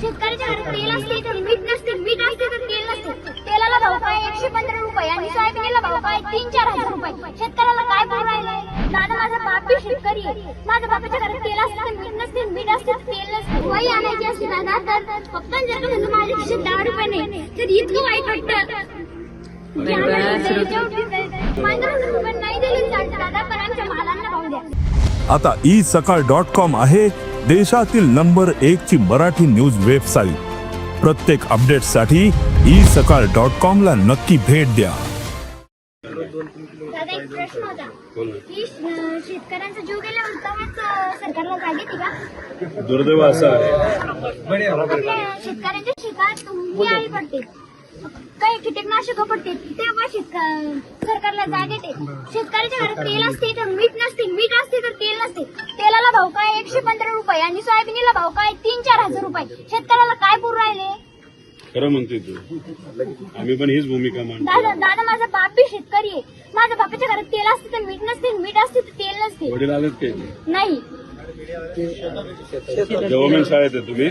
शेतकऱ्याच्या घरात तेल असते तर मीठ नसते मीठ असते तर तेल नसते. तेलाला भाव काय? एकशे पंधरा रुपये. आणि सोयाबीनला भाव काय? तीन चार हजार रुपये. शेतकऱ्याला काय भाव राहिलाय? दादा माझा बाप बी शेतकरी माझ्या बापाच्या घरात तेल असते तर मीठ नसते मीठ असते तर तेल नसते. वही आणायची असते दादा तर पप्पा जर माझ्या खिशात दहा रुपये नाही तर इतकं वाईट वाटतं. आता ई सकाळ डॉट कॉम आहे. देशातील नंबर एक ची मराठी न्यूज वेबसाईट. प्रत्येक अपडेटसाठी ई सकाळ डॉट कॉम ला नक्की भेट द्या. शेतकऱ्यांचा जीव सरकारला जाग येते का? दुर्दैव असं आहे. शेतकऱ्यांच्या शेतात ही आळी पडते. काही कीटकनाशक पडते. सरकारला जाग येते. शेतकऱ्याच्या घरात तेल असते तर मीठ नसते. मीठ असते तर रुपये आणि सोयाबीनला भाव काय? तीन चार हजार रुपये. शेतकऱ्याला काय पुरू राहिले? खरं म्हणते तू. आम्ही पण हीच भूमिका मांडतो दादा दादा माझा बाप बी शेतकरी आहे. माझ्या बापाच्या घरात तेल असते तर मीठ नसते मीठ असते तर तेल नसते. वडील आलेत काय नाही. गव्हर्नमेंट शाळेत आहे तुम्ही?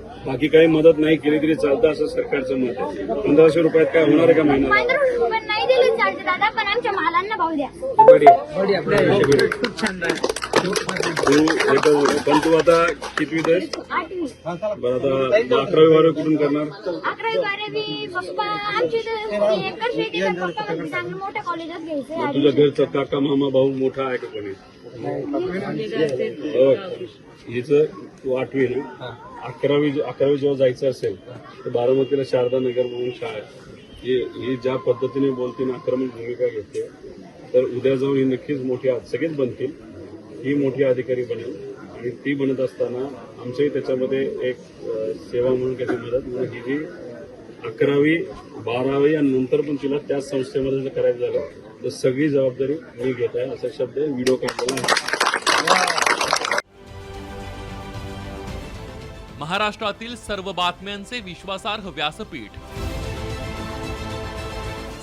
बाकी काही मदत नाही केली तरी चालतं असं सरकारचं मत आहे. पंधराशे रुपयात काय होणार आहे का महिन्याला चालते दादा पण आमच्या मालांना भाव द्या. बडी बडी आपल्या खूप छान आहे. तू एक पण तू आता कितवीत आहेस आठवी. बरं आता अकरावी बारावी कुठून करणार? अकरावी बारावी पप्पा आमची तर एकच शेती तर पप्पा म्हणजे चांगलं मोठ्या कॉलेजात घ्यायचं तुझ्या घरचा काका मामा भाऊ मोठा आहे का कोणी? हो. हिचं तू आठवी ना? अकरावी अकरावी जेव्हा जायचं असेल तर बारामतीला शारदा नगर म्हणून शाळा आहे. ही ही ज्या पद्धतीने बोलतील आक्रमक भूमिका घेते तर उद्या जाऊन ही नक्कीच मोठी आज सगळेच बनतील. ही मोठी अधिकारी बनेल. आणि ती बनत असताना आमचंही त्याच्यामध्ये एक सेवा म्हणून त्याची मदत म्हणून ही जी अकरावी बारावी आणि नंतर पण तिला त्याच संस्थेमध्ये जर करायचं झालं तर सगळी जबाबदारी मी घेत आहे असा शब्द व्हिडिओ काढलेला आहे. महाराष्ट्रातील सर्व बातम्यांचे विश्वासार्ह व्यासपीठ